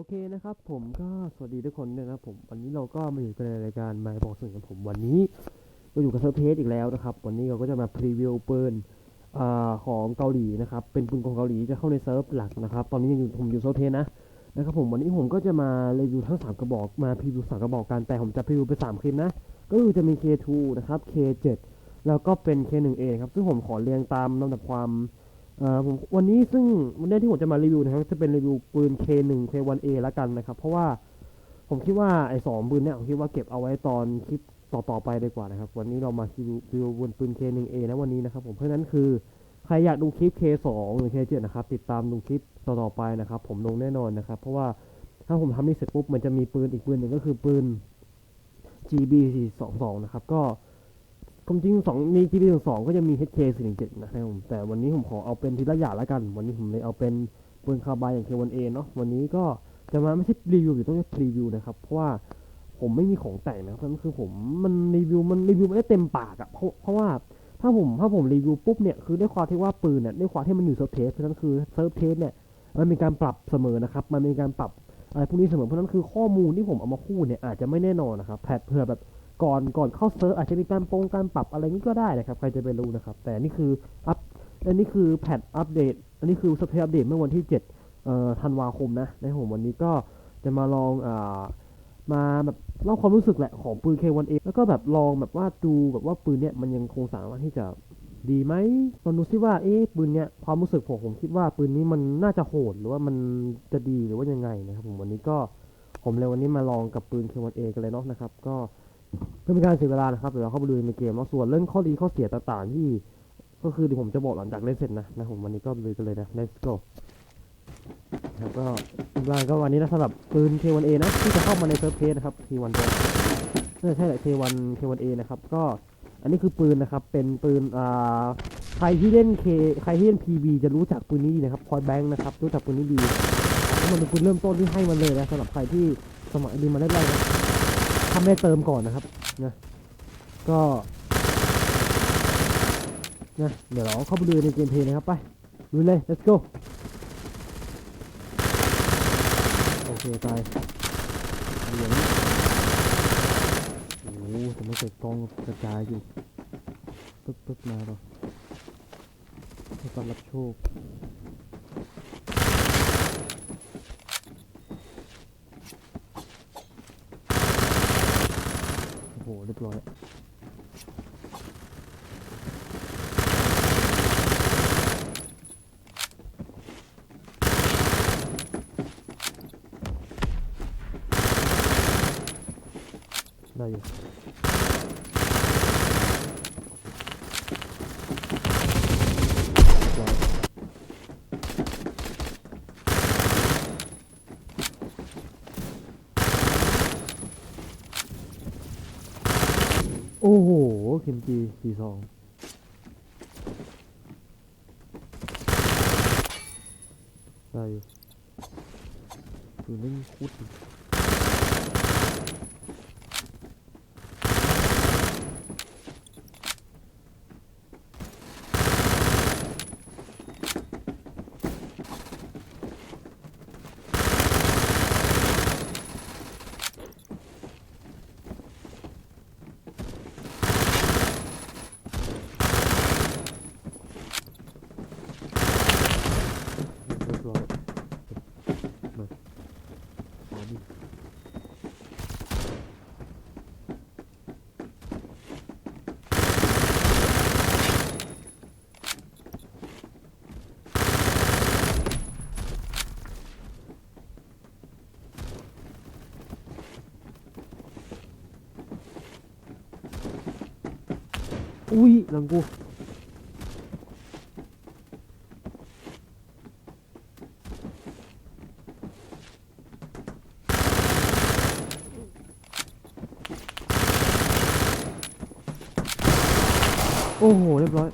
อเคนะครับ ผมก็สวัสดีทุกคนด้วยนะครับผมวันนี้เราก็มาอยู่กันในรายการมาบอกส่วนกับผมวันนี้เราอยู่กับเซิร์ฟเพจอีกแล้วนะครับ วันนี้เราก็จะมาพรีวิวปืนอของเกาหลีนะครับ เป็นปืนของเกาหลีจะเข้าในเซิร์ฟหลักนะครับ ตอนนี้ยังอยู่ผมอยู่เซิร์ฟเพจนะนะครับผมวันนี้ผมก็จะมารีวิวทั้ง 3 กระบอกมาพรีวิวสามกระบอกกันแต่ผมจะพรีวิวไปสามคลิปนะก็คือจะมี K2 นะครับ K7 แล้วก็เป็น K1A ครับซึ่งผมขอเรียงตามลำดับความ เอ่อผมวันนี้ซึ่งวันนี้ที่ผมจะมารีวิวนะครับจะเป็นรีวิวปืน K1 K1A แล้วกันนะครับ เพราะว่าผมคิดว่าไอ้สองปืนเนี่ยผมคิดว่าเก็บเอาไว้ตอนคลิปต่อๆไปดีกว่านะครับ วันนี้เรามารีวิวรีวิวบนปืน K1A นะวันนี้นะครับผมเพราะฉะนั้นคือใครอยากดูคลิป K2 หรือ K7 นะครับ ติดตามดูคลิปต่อๆไปนะครับ ผมลงแน่นอนนะครับ เพราะว่าถ้าผมทำนี่เสร็จปุ๊บมันจะมีปืนอีกปืนหนึ่งก็คือปืน GB422 นะครับก็ ความจริงสองมี GB สองก็จะมี HK 4 1 7นะครับผมแต่วันนี้ผมขอเอาเป็นทีละอย่างแล้วกัน วันนี้ผมเลยเอาเป็นปืนคาร์บายอย่าง K1A เนาะวันนี้ก็จะมาไม่ใช่รีวิวหรือต้องเรียกรีวิวนะครับ เพราะว่าผมไม่มีของแต่งนะครับนั่นคือผมมันรีวิวมันรีวิวไม่ได้เต็มปากอะเพราะเพราะว่าถ้าผมถ้าผมรีวิวปุ๊บเนี่ยคือด้วยความที่ว่าปืนเนี่ยด้วยความที่มันอยู่เซิร์ฟเทสเพราะนั้นคือเซิร์ฟเทสเนี่ยมันมีการปรับเสมอนะครับ มันมีการปรับอะไรพวกนี้เสมอเพราะนั้นคือข้อมูลที่ผมเอามาพูดเนี่ยอาจจะไม่แน่นอนนะครับแพทเผื่อแบบ ก่อนก่อนเข้าเซิร์ฟอาจจะมีการปรงการปรับอะไรนี้ก็ได้นะครับ ใครจะไปรู้นะครับ แต่นี่คืออัพอันนี้คือแพทอัปเดต อันนี้คือสเตทอัปเดตเมื่อวันที่7เอ่อธันวาคมนะในผมวันนี้ก็จะมาลองอ่ามาแบบเล่าความรู้สึกแหละของปืน K1A แล้วก็แบบลองแบบว่าดูแบบว่าปืนเนี้ยมันยังคงสามารถที่จะดีไหมลองดูซิว่าเอ๊ะปืนเนี้ยความรู้สึกผมผมคิดว่าปืนนี้มันน่าจะโหดหรือว่ามันจะดีหรือว่ายังไงนะครับผมวันนี้ก็ผมเลยวันนี้มาลองกับปืน K1A กันเลยเนาะนะครับ ก็ เพื่อเป็นการเสียเวลานะครับเดี๋ยวเราเข้าไปดูในเกมแล้วส่วนเรื่องข้อดีข้อเสียต่างๆ ที่ก็คือเดี๋ยวผมจะบอกหลังจากเล่นเสร็จนะนะผมวันนี้ก็เลยกันเลยนะ let's go นะครับก็อีกอย่างก็วันนี้นะสำหรับปืน K1A นะที่จะเข้ามาในเซิร์ฟเพจนะครับ K1 ตัวน่ใช่แหละ K1 K1A นะครับก็อันนี้คือปืนนะครับเป็นปืนอ่าใครที่เล่น K ใครที่เล่น PB จะรู้จักปืนนี้ดีนะครับพอยแบงค์นะครับรู้จักปืนนี้ดีมันเป็นปืนเริ่มต้นที่ให้มันเลยนะสำหรับใครที่สมัยดีมาแรกๆนะ ทำได้เติมก่อนนะครับนะก็นะเดี๋ยวเราเข้าไปดูในเกมเพลย์นะครับไปดูเลย let's go โอเคตายเหลืองโอ้โหแต่ไม่เกิดกองกระจายอยู่ปึ๊บปึ๊บมาต่อให้ต้อนรับโชคโอ้โหเรียบร้อยได้อยู่เรียบร้อย โอ้โหเข็มจีสี่สองได้อยู่คือเล่นคุดรียบร้อยมามาดิ อุ้ยหลังกูโอ้โห เรียบร้อย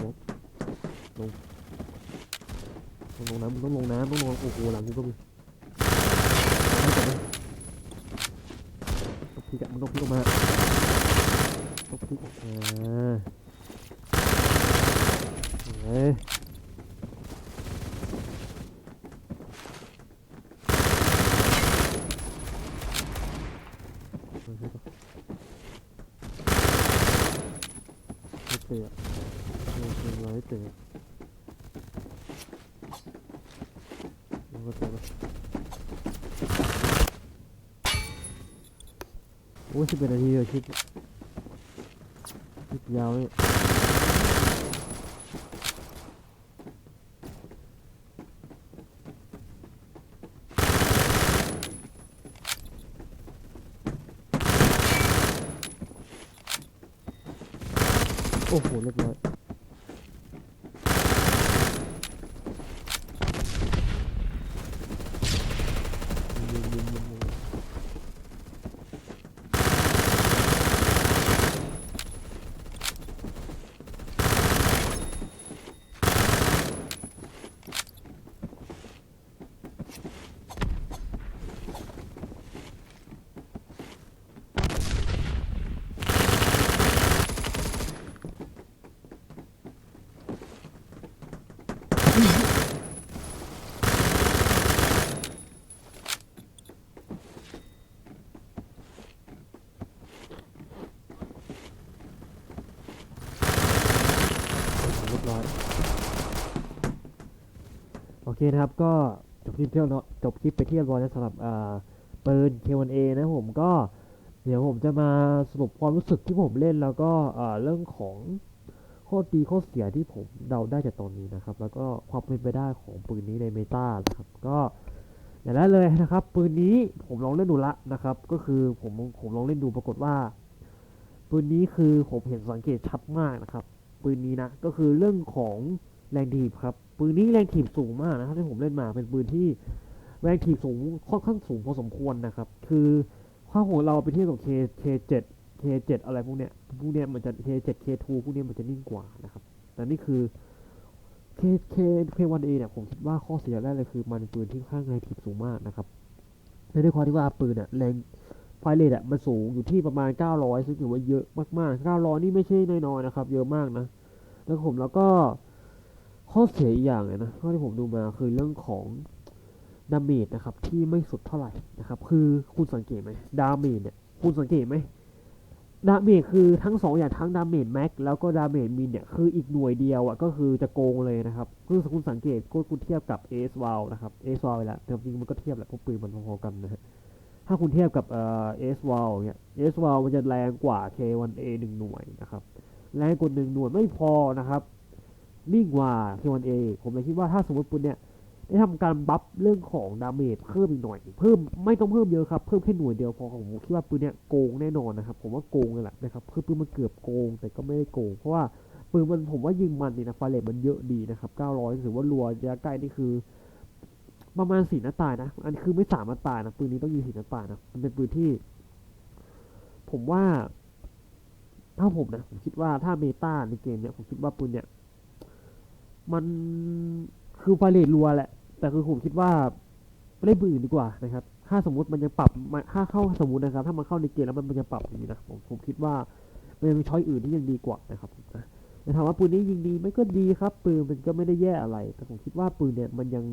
ลงลงต้องลงน้ำต้องลงน้ำต้องลง โอ้โห หลังกูก็มี ต้องพุ่งออกมาต้องพุ่งออกมาเฮ้ยเตะเตะเตะเตะ โอ้ยสิบเอ็ดนาทีเลยคลิปคลิปยาวเลยโอ้โหเรียบร้อยงยิงยิงยิงเรียบร้อย โอ เคนะครับ ก็จบคลิปเที่ยวเนาะจบคลิปไปที่เรียบร้อยแล้วสำหรับอ่าปืน K1A นะผมก็เดี๋ยวผมจะมาสรุปความรู้สึกที่ผมเล่นแล้วก็อ่าเรื่องของข้อดีข้อเสียที่ผมเดาได้จากตอนนี้นะครับ แล้วก็ความเป็นไปได้ของปืนนี้ในเมตานะครับ ก็อย่างแรกเลยนะครับ ปืนนี้ผมลองเล่นดูละนะครับ ก็คือผมผมลองเล่นดูปรากฏว่า ปืนนี้คือผมเห็นสังเกตชัดมากนะครับ ปืนนี้นะก็คือเรื่องของ แรงถีบครับ ปืนนี้แรงถีบสูงมากนะครับที่ผมเล่นมาเป็นปืนที่แรงถีบสูงค่อนข้างสูงพอสมควรนะครับ คือข้าของเราไปเทียบกับ K K7 K7 อะไรพวกเนี้ยพวกเนี้ยมันจะ K7 K2 พวกเนี้ยมันจะนิ่งกว่านะครับแต่นี่คือ K K K1A เนี่ยผมคิดว่าข้อเสียแรกเลยคือมันปืนที่ค่อนข้างแรงถีบสูงมากนะครับและด้วยความที่ว่าปืนอะแรงไฟเรทอะมันสูงอยู่ที่ประมาณ 900 ซึ่งถือว่าเยอะมากๆ 900 นี่ไม่ใช่น้อยๆนะครับ เยอะมากนะ แล้วผมแล้วก็ ข้อเสียอีกอย่างเลยนะเท่าที่ผมดูมาคือเรื่องของดาเมจนะครับที่ไม่สุดเท่าไหร่นะครับ คือคุณสังเกตไหมดาเมจเนี่ยคุณสังเกตไหมดาเมจคือทั้งสองอย่างทั้งดาเมจแม็กแล้วก็ดาเมจมินเนี่ยคืออีกหน่วยเดียวอะก็คือจะโกงเลยนะครับคือคุณสังเกตก็คุณเทียบกับเอสวาลนะครับเอสวาลไปแล้วแต่จริงมันก็เทียบแหละเพราะปืนมันพอๆกันนะฮะถ้าคุณเทียบกับเอ่อเอสวาลเนี่ยเอสวาลมันจะแรงกว่า K1A หนึ่งหน่วยนะครับแรงกว่าหนึ่งหน่วยไม่พอนะครับ นิ่งกว่า K1A ผมเลยคิดว่าถ้าสมมติปุณเนี่ยได้ทำการบัฟเรื่องของดาเมจเพิ่มอีกหน่อย เพิ่มไม่ต้องเพิ่มเยอะครับ เพิ่มแค่หน่วยเดียวพอผมคิดว่าปืนเนี่ยโกงแน่นอนนะครับ ผมว่าโกงเลยแหละนะครับคือปืนมันเกือบโกง แต่ก็ไม่ได้โกง เพราะว่าปืนมันผมว่ายิงมันนี่นะไฟเรทมันเยอะดีนะครับ 900ถือว่ารัวระยะใกล้นี่คือ ประมาณสี่นัดตายนะ อันคือไม่สามนัดตายนะปืนนี้ต้องยิงสี่นัดตายนะมันเป็นปืนที่ ผมว่าถ้าผมนะผมคิดว่าถ้าเมตาในเกมเนี้ยผมคิดว่าปืนเนี่ย มันคือไฟเรทรัวแหละ แต่คือผมคิดว่าเล่นปืนอื่นดีกว่านะครับ ถ้าสมมติมันยังปรับถ้าเข้าสมมตินะครับ ถ้ามันเข้าในเกมแล้วมันมันจะปรับอย่างนี้นะผมผมคิดว่ามันยังมีช้อยอื่นที่ยังดีกว่านะครับนะแต่ถามว่าปืนนี้ยิงดีไม่ก็ดีครับ ปืนมันก็ไม่ได้แย่อะไร แต่ผมคิดว่าปืนเนี่ยมันยัง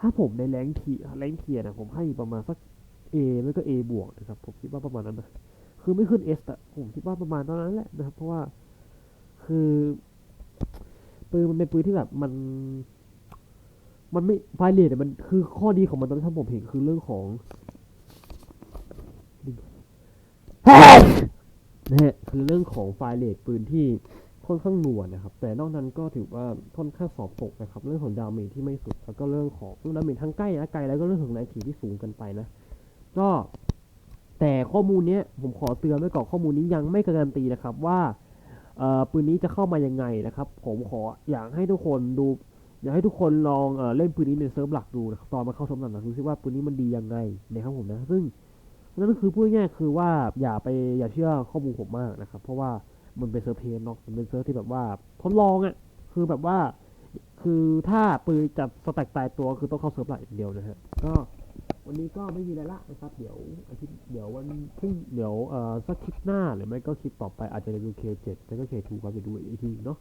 ถ้าผมในแรงทีแรงเทียนะผมให้ประมาณสัก A ไม่ก็ A บวกนะครับ ผมคิดว่าประมาณนั้นนะคือไม่ขึ้น S อะผมคิดว่าประมาณตอนนั้นแหละนะครับ เพราะว่าคือ ปืนมันเป็นปืนที่แบบมัน มันไม่ไฟเรทมันคือข้อดีของมันตอนที่ผมเห็นคือเรื่องของนะฮะคือเรื่องของไฟเรทปืนที่ค่อนข้างหน่วงนะครับ แต่นอกนั้นก็ถือว่าค่อนข้างสอบตกนะครับ เรื่องของดาเมจที่ไม่สุด แล้วก็เรื่องของดาเมจทั้งใกล้และไกลแล้วก็เรื่องของแรงถีที่สูงกันไปนะ ก็แต่ข้อมูลเนี้ยผมขอเตือนไว้ก่อนข้อมูลนี้ยังไม่การันตีนะครับว่า ปืนนี้จะเข้ามายังไงนะครับ ผมขออยากให้ทุกคนดู อยากให้ทุกคนลองเอเล่นปืนนี้ในเซิร์ฟหลักดูนะครับตอนมาเข้าเซิร์ฟหลักนะดูซิว่าปืนนี้มันดียังไงนะครับผมนะซึ่งนั่นก็คือพูดง่ายคือว่าอย่าไปอย่าเชื่อข้อมูลผมมากนะครับ เพราะว่ามันเป็นเซิร์ฟเพนเนาะมันเป็นเซิร์ฟที่แบบว่าทดลองอะ่ะคือแบบว่า คือถ้าปืนจะสแต็กตายตัวคือต้องเข้าเซิร์ฟหลักอย่างเดียวนะฮะก็ วันนี้ก็ไม่มีอะไรละนะครับ เดี๋ยวอาทิตย์เดี๋ยววันพรุ่งเดี๋ยวเอ่อสักคลิปหน้าหรือไม่ก็คลิปต่อไปอาจจะรีวิว K7 แล้วก็ K2 ครับไปดูอีกทีเนาะ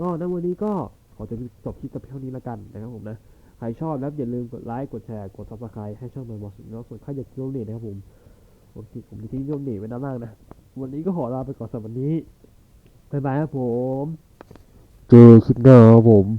ก็ในวันนี้ก็ขอจะจบคลิปต่เพียงเท่านี้ละกันนะครับผมนะใครชอบแล้วอย่าลืมกดไลค์กดแชร์กด subscribe ให้ช่องใหม่บอสเนาะส่วนใครอยากคิวเน็ตนะครับผมโอปกติผมจะทิ้งโยมหนีไว้นานมากนะวันนี้ก็ขอลาไปก่อนสำหรับวันนี้บ๊ายบายครับผม เจอคลิปหน้าครับผม